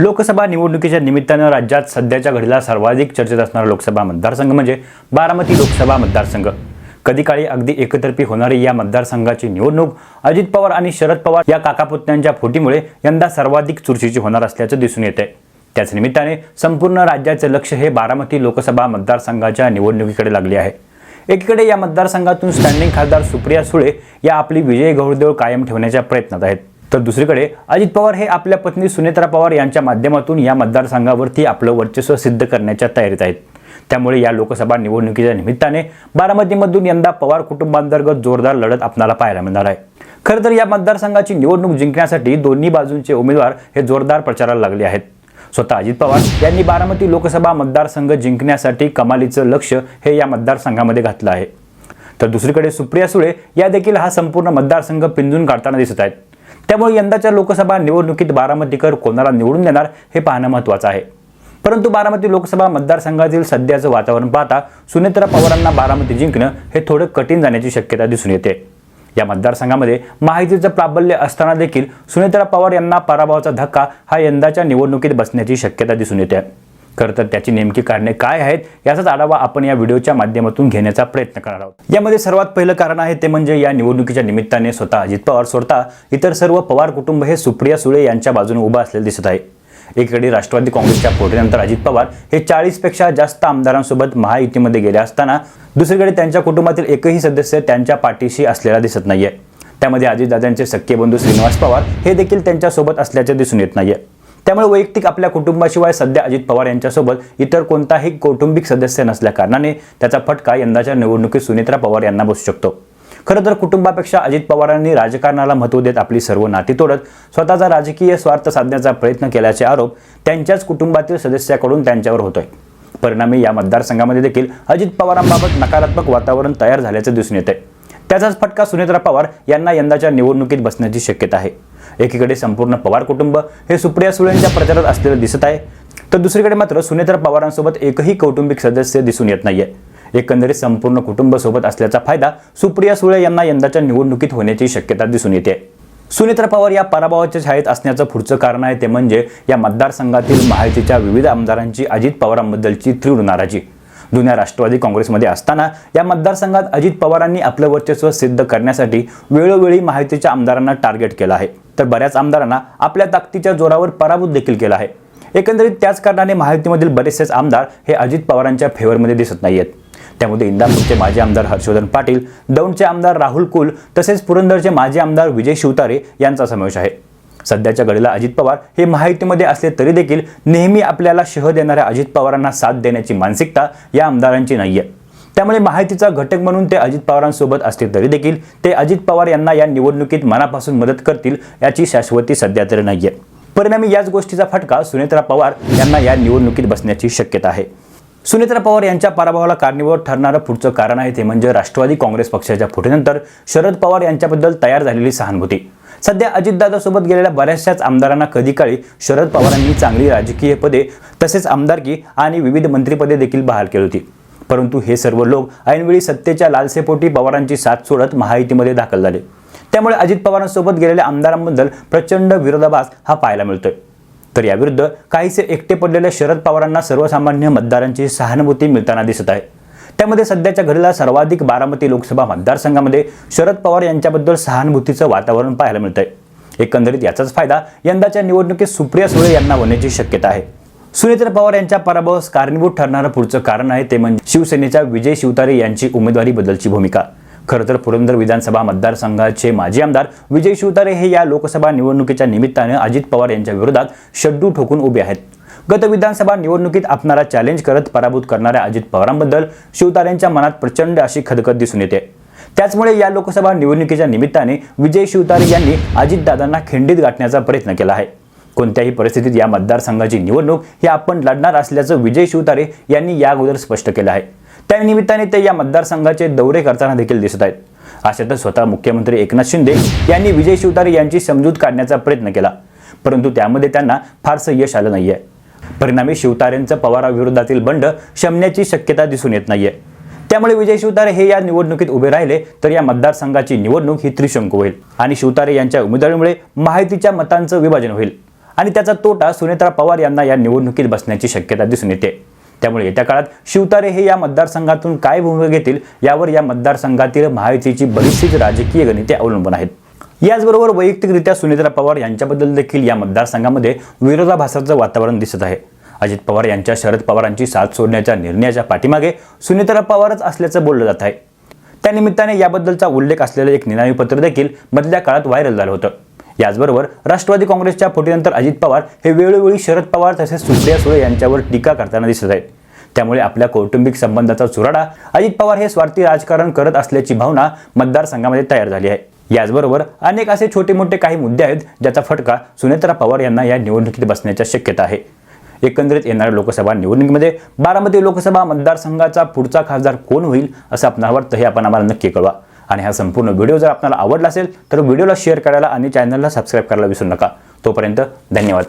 लोकसभा निवडणुकीच्या निमित्तानं राज्यात सध्याच्या घडीला सर्वाधिक चर्चेत असणारा लोकसभा मतदारसंघ म्हणजे बारामती लोकसभा मतदारसंघ. कधी काळी अगदी एकतर्फी होणारी या मतदारसंघाची निवडणूक अजित पवार आणि शरद पवार या काकापुतण्यांच्या फुटीमुळे यंदा सर्वाधिक चुरशीची होणार असल्याचं दिसून येते त्याच निमित्ताने संपूर्ण राज्याचे लक्ष हे बारामती लोकसभा मतदारसंघाच्या निवडणुकीकडे लागले आहे. एकीकडे या मतदारसंघातून स्टँडिंग खासदार सुप्रिया सुळे या आपली विजय गौरदेव कायम ठेवण्याच्या प्रयत्नात आहेत. तर दुसरीकडे अजित पवार हे आपल्या पत्नी सुनेत्रा पवार यांच्या माध्यमातून या मतदारसंघावरती आपलं वर्चस्व सिद्ध करण्याच्या तयारीत आहेत. त्यामुळे या लोकसभा निवडणुकीच्या निमित्ताने बारामतीमधून यंदा पवार कुटुंबांतर्गत जोरदार लढत आपणाला पाहायला मिळणार आहे. खरं तर या मतदारसंघाची निवडणूक जिंकण्यासाठी दोन्ही बाजूंचे उमेदवार हे जोरदार प्रचाराला लागले आहेत. स्वतः अजित पवार यांनी बारामती लोकसभा मतदारसंघ जिंकण्यासाठी कमालीचं लक्ष हे या मतदारसंघामध्ये घातलं आहे. तर दुसरीकडे सुप्रिया सुळे या देखील हा संपूर्ण मतदारसंघ पिंजून काढताना दिसत आहेत. त्यामुळे यंदाच्या लोकसभा निवडणुकीत बारामतीकर कोणाला निवडून देणार हे पाहणं महत्त्वाचं आहे. परंतु बारामती लोकसभा मतदारसंघातील सध्याचं वातावरण पाहता सुनेत्रा पवारांना बारामती जिंकणं हे थोडं कठीण जाण्याची शक्यता दिसून येते. या मतदारसंघामध्ये माहितीचं प्राबल्य असताना देखील सुनेत्रा पवार यांना पराभवाचा धक्का हा यंदाच्या निवडणुकीत बसण्याची शक्यता दिसून येते. खरं तर त्याची नेमकी कारणे काय आहेत याचाच आढावा आपण या व्हिडिओच्या माध्यमातून घेण्याचा प्रयत्न करणार आहोत. यामध्ये सर्वात पहिलं कारण आहे ते म्हणजे या निवडणुकीच्या निमित्ताने स्वतः अजित पवार सोडता इतर सर्व पवार कुटुंब हे सुप्रिया सुळे यांच्या बाजूने उभं असलेले दिसत आहे. एकीकडे राष्ट्रवादी काँग्रेसच्या पोटीनंतर अजित पवार हे चाळीसपेक्षा जास्त आमदारांसोबत महायुतीमध्ये गेले असताना दुसरीकडे त्यांच्या कुटुंबातील एकही सदस्य त्यांच्या पाठीशी असलेला दिसत नाहीये. त्यामध्ये अजितदादांचे सख्खे बंधू श्रीनिवास पवार हे देखील त्यांच्यासोबत असल्याचे दिसून येत नाहीये. त्यामुळे वैयक्तिक आपल्या कुटुंबाशिवाय सध्या अजित पवार यांच्यासोबत इतर कोणताही कौटुंबिक सदस्य नसल्या कारणाने त्याचा फटका यंदाच्या निवडणुकीत सुनेत्रा पवार यांना बसू शकतो. खरं तर कुटुंबापेक्षा अजित पवारांनी राजकारणाला महत्त्व देत आपली सर्व नाती तोडत स्वतःचा राजकीय स्वार्थ साधण्याचा प्रयत्न केल्याचे आरोप त्यांच्याच कुटुंबातील सदस्याकडून त्यांच्यावर होतोय. परिणामी या मतदारसंघामध्ये देखील अजित पवारांबाबत नकारात्मक वातावरण तयार झाल्याचे दिसून येते. त्याचाच फटका सुनेत्रा पवार यांना यंदाच्या निवडणुकीत बसण्याची शक्यता आहे. एकीकडे संपूर्ण पवार कुटुंब हे सुप्रिया सुळेंच्या प्रचारात असलेलं दिसत आहे. तर दुसरीकडे मात्र सुनेत्रा पवारांसोबत एकही कौटुंबिक सदस्य दिसून येत नाहीये. एकंदरीत संपूर्ण कुटुंबासोबत असल्याचा फायदा सुप्रिया सुळे यांना यंदाच्या निवडणुकीत होण्याची शक्यता दिसून येते. सुनेत्रा पवार या पराभवाच्या छायेत असण्याचं पुढचं कारण आहे ते म्हणजे या मतदारसंघातील माहितीच्या विविध आमदारांची अजित पवारांबद्दलची तीव्र नाराजी. जुन्या राष्ट्रवादी काँग्रेसमध्ये असताना या मतदारसंघात अजित पवारांनी आपलं वर्चस्व सिद्ध करण्यासाठी वेळोवेळी माहितीच्या आमदारांना टार्गेट केलं आहे. तर बऱ्याच आमदारांना आपल्या ताकदीच्या जोरावर पराभूत देखील केला आहे. एकंदरीत त्याच कारणाने माहितीमधील बरेचसेच आमदार हे अजित पवारांच्या फेवरमध्ये दिसत नाहीयेत. त्यामध्ये इंदापूरचे माजी आमदार हर्षवर्धन पाटील दौंडचे आमदार राहुल कुल तसेच पुरंदरचे माजी आमदार विजय शिवतारे यांचा समावेश आहे. सध्याच्या घडीला अजित पवार हे माहितीमध्ये असले तरी देखील नेहमी आपल्याला शह देणाऱ्या अजित पवारांना साथ देण्याची मानसिकता या आमदारांची नाहीये. त्यामुळे माहितीचा घटक म्हणून ते अजित पवारांसोबत असले तरी देखील ते अजित पवार यांना या निवडणुकीत मनापासून मदत करतील याची शाश्वती सध्या तरी नाही आहे परिणामी याच गोष्टीचा फटका सुनेत्रा पवार यांना या निवडणुकीत बसण्याची शक्यता आहे. सुनेत्रा पवार यांच्या पराभवाला कारणीभूत ठरणारं पुढचं कारण आहे ते म्हणजे राष्ट्रवादी काँग्रेस पक्षाच्या फुटीनंतर शरद पवार यांच्याबद्दल तयार झालेली सहानुभूती. सध्या अजितदादासोबत गेलेल्या बऱ्याचशाच आमदारांना कधी काळी शरद पवारांनी चांगली राजकीय पदे तसेच आमदारकी आणि विविध मंत्रिपदे देखील बहाल केली होती. परंतु हे सर्व लोक ऐनवेळी सत्तेच्या लालसेपोटी पवारांची साथ सोडत महायुतीमध्ये दाखल झाले. त्यामुळे अजित पवारांसोबत गेलेल्या आमदारांबद्दल प्रचंड विरोधाभास हा पाहायला मिळतोय. तर याविरुद्ध काहीसे एकटे पडलेल्या शरद पवारांना सर्वसामान्य मतदारांची सहानुभूती मिळताना दिसत आहे. त्यामध्ये सध्याच्या घडीला सर्वाधिक बारामती लोकसभा मतदारसंघामध्ये शरद पवार यांच्याबद्दल सहानुभूतीचं वातावरण पाहायला मिळतंय. एकंदरीत याचाच फायदा यंदाच्या निवडणुकीत सुप्रिया सुळे यांना होण्याची शक्यता आहे. सुनेत्र पवार यांच्या पराभवास कारणीभूत ठरणारं पुढचं कारण आहे ते म्हणजे शिवसेनेच्या विजय शिवतारे यांची उमेदवारी बदलची भूमिका. खरं तर पुरंदर विधानसभा मतदारसंघाचे माजी आमदार विजय शिवतारे हे या लोकसभा निवडणुकीच्या निमित्ताने अजित पवार यांच्या विरोधात शड्डू ठोकून उभे आहेत. गत विधानसभा निवडणुकीत आपणाला चॅलेंज करत पराभूत करणाऱ्या अजित पवारांबद्दल शिवतारेंच्या मनात प्रचंड अशी खदखद दिसून येते. त्याचमुळे या लोकसभा निवडणुकीच्या निमित्ताने विजय शिवतारे यांनी अजितदादांना खिंडीत गाठण्याचा प्रयत्न केला आहे. कोणत्याही परिस्थितीत या मतदारसंघाची निवडणूक ही आपण लढणार असल्याचं विजय शिवतारे यांनी या अगोदर स्पष्ट केलं आहे. त्यानिमित्ताने ते या मतदारसंघाचे दौरे करताना देखील दिसत आहेत. अशातच स्वतः मुख्यमंत्री एकनाथ शिंदे यांनी विजय शिवतारे यांची समजूत काढण्याचा प्रयत्न केला. परंतु त्यामध्ये त्यांना फारसं यश आलं नाहीये. परिणामी शिवतारेंचं पवाराविरोधातील बंड शमण्याची शक्यता दिसून येत नाहीये. त्यामुळे विजय शिवतारे हे या निवडणुकीत उभे राहिले तर या मतदारसंघाची निवडणूक ही त्रिशंकू होईल आणि शिवतारे यांच्या उमेदवारीमुळे माहितीच्या मतांचं विभाजन होईल आणि त्याचा तोटा सुनेत्रा पवार यांना या निवडणुकीत बसण्याची शक्यता दिसून येते. त्यामुळे येत्या काळात शिवतारे हे या मतदारसंघातून काय भूमिका घेतील यावर या मतदारसंघातील माहितीची बरीचशीच राजकीय गणिते अवलंबून आहेत. याचबरोबर वैयक्तिकरित्या सुनेत्रा पवार यांच्याबद्दल देखील या मतदारसंघामध्ये विरोधाभासाचं वातावरण दिसत आहे. अजित पवार यांच्या शरद पवारांची साथ सोडण्याच्या निर्णयाच्या पाठीमागे सुनेत्रा पवारच असल्याचं बोललं जात आहे. त्यानिमित्ताने याबद्दलचा उल्लेख असलेलं एक निनावी पत्र देखील मधल्या काळात व्हायरल झालं होतं. याचबरोबर राष्ट्रवादी काँग्रेसच्या फुटीनंतर अजित पवार हे वेळोवेळी शरद पवार तसेच सुप्रिया सुळे यांच्यावर टीका करताना दिसत आहेत. त्यामुळे आपल्या कौटुंबिक संबंधाचा चुराडा अजित पवार हे स्वार्थी राजकारण करत असल्याची भावना मतदारसंघामध्ये तयार झाली आहे. याचबरोबर अनेक असे छोटे मोठे काही मुद्दे आहेत ज्याचा फटका सुनेत्रा पवार यांना या निवडणुकीत बसण्याच्या शक्यता आहे. एकंदरीत येणाऱ्या लोकसभा निवडणुकीमध्ये बारामती लोकसभा मतदारसंघाचा पुढचा खासदार कोण होईल असं आपणाला वाटतं हे आपण आम्हाला नक्की कळवा. आणि हा संपूर्ण व्हिडिओ जर आपल्याला आवडला असेल तर व्हिडिओला शेअर करायला आणि चॅनलला सबस्क्राईब करायला विसरू नका. तोपर्यंत धन्यवाद.